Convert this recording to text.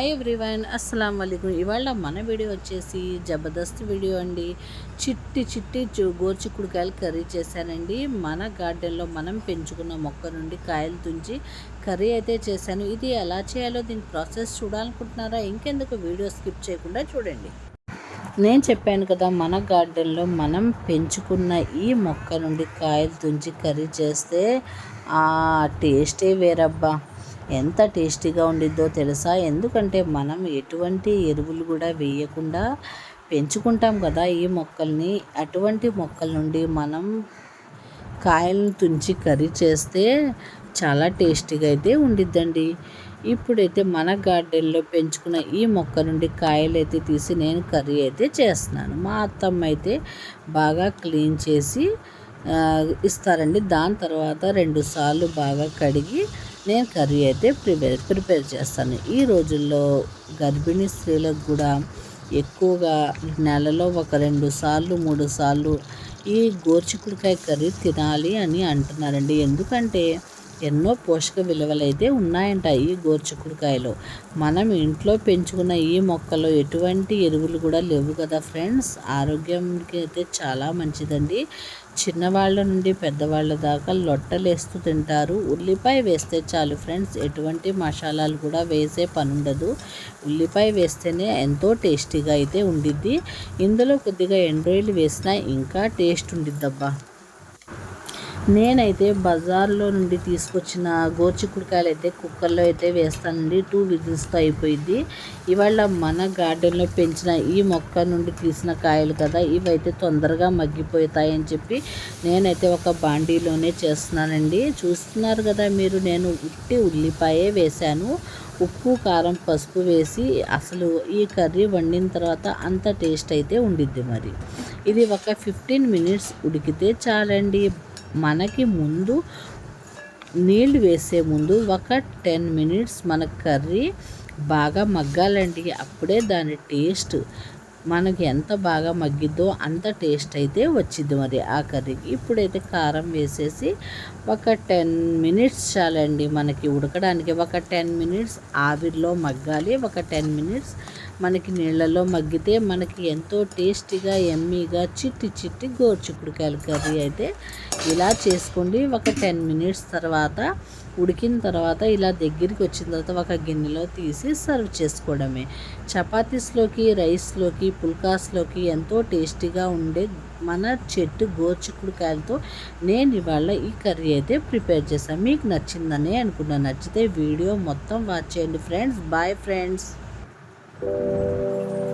Everyone అస్సలం వాలేకుమ్ ఇవాళ మన వీడియో వచ్చేసి జబర్దస్త్ వీడియో అండి. చిట్టి చిట్టి చు- కర్రీ చేశానండి. మన గార్డెన్లో మనం పెంచుకున్న మొక్క నుండి కాయలు తుంచి కర్రీ అయితే చేశాను. ఇది ఎలా చేయాలో దీని ప్రాసెస్ చూడాలనుకుంటున్నారా? ఇంకెందుకు వీడియో స్కిప్ చేయకుండా చూడండి. నేను చెప్పాను కదా మన గార్డెన్లో మనం పెంచుకున్న ఈ మొక్క నుండి కాయలు తుంచి కర్రీ చేస్తే ఆ టేస్టే వేరబ్బా. ఎంత టేస్టీగా ఉండిద్దో తెలుసా? ఎందుకంటే మనం ఎటువంటి ఎరువులు కూడా వేయకుండా పెంచుకుంటాం కదా ఈ మొక్కల్ని. అటువంటి మొక్కల నుండి మనం కాయలను తుంచి కర్రీ చేస్తే చాలా టేస్టీగా అయితే ఉండిద్దండి. ఇప్పుడైతే మన గార్డెన్లో పెంచుకున్న ఈ మొక్క నుండి కాయలు అయితే తీసి నేను కర్రీ అయితే చేస్తున్నాను. మా అత్తమ్మ అయితే బాగా క్లీన్ చేసి ఇస్తారండి. దాని తర్వాత రెండు సార్లు బాగా కడిగి నేను కర్రీ అయితే ప్రిపేర్ ప్రిపేర్ చేస్తాను. ఈ రోజుల్లో గర్భిణీ స్త్రీలకు కూడా ఎక్కువగా నెలలో ఒక రెండు సార్లు మూడు సార్లు ఈ గోర్చికుడికాయ కర్రీ తినాలి అని అంటున్నారండి. ఎందుకంటే ఎన్నో పోషక విలువలు అయితే ఉన్నాయంట ఈ గోర్చుకుడుకాయలో మనం ఇంట్లో పెంచుకున్న ఈ మొక్కలో ఎటువంటి ఎరువులు కూడా లేవు కదా ఫ్రెండ్స్. ఆరోగ్యానికి అయితే చాలా మంచిదండి. చిన్నవాళ్ళ నుండి పెద్దవాళ్ళ దాకా లొట్టలేస్తూ తింటారు. ఉల్లిపాయ వేస్తే చాలు ఫ్రెండ్స్. ఎటువంటి మసాలాలు కూడా వేసే పని ఉండదు ఉల్లిపాయ వేస్తేనే ఎంతో టేస్టీగా అయితే ఉండిద్ది. ఇందులో కొద్దిగా ఎండ్రాయిల్ వేసినా ఇంకా టేస్ట్ ఉండిద్దబ్బా. నేనైతే బజార్లో నుండి తీసుకొచ్చిన గోర్చికుడికాయలు అయితే కుక్కర్లో అయితే వేస్తానండి. టూ విజిల్స్తో అయిపోయింది ఇవాళ మన గార్డెన్లో పెంచిన ఈ మొక్క నుండి తీసిన కాయలు కదా ఇవైతే తొందరగా మగ్గిపోతాయని చెప్పి నేనైతే ఒక బాండీలోనే చేస్తున్నానండి. చూస్తున్నారు కదా మీరు నేను ఉట్టి ఉల్లిపాయే వేశాను. ఉప్పు కారం పసుపు వేసి అసలు ఈ కర్రీ వండిన తర్వాత అంత టేస్ట్ అయితే ఉండిద్ది మరి. ఇది ఒక ఫిఫ్టీన్ మినిట్స్ ఉడికితే చాలండి. మనకి ముందు నీళ్ళు వేసే ముందు ఒక టెన్ మినిట్స్ మన కర్రీ బాగా మగ్గాలండి అప్పుడే దాని టేస్ట్ మనకి ఎంత బాగా మగ్గిద్దో అంత టేస్ట్ అయితే వచ్చింది మరి ఆ కర్రీకి. ఇప్పుడైతే కారం వేసేసి ఒక టెన్ మినిట్స్ చాలండి మనకి ఉడకడానికి. ఒక టెన్ మినిట్స్ ఆవిరిలో మగ్గాలి. ఒక టెన్ మినిట్స్ మనకి నీళ్ళలో మగ్గితే మనకి ఎంతో టేస్టీగా ఎమ్మీగా చిట్టి చిట్టి గోరుచిక్కుడుకాయల కర్రీ అయితే ఇలా చేసుకోండి. ఒక టెన్ మినిట్స్ తర్వాత ఉడికిన తర్వాత ఇలా దగ్గరికి వచ్చిన తర్వాత ఒక గిన్నెలో తీసి సర్వ్ చేసుకోవడమే. చపాతీస్లోకి రైస్లోకి పుల్కాస్లోకి ఎంతో టేస్టీగా ఉండే మన చెట్టు గోరుచిక్కుడుకాయలతో నేను ఇవాళ ఈ కర్రీ అయితే ప్రిపేర్ చేశాను. మీకు నచ్చిందని అనుకున్నాను నచ్చితే వీడియో మొత్తం వాచ్ చేయండి friends. Bye friends. Thank you.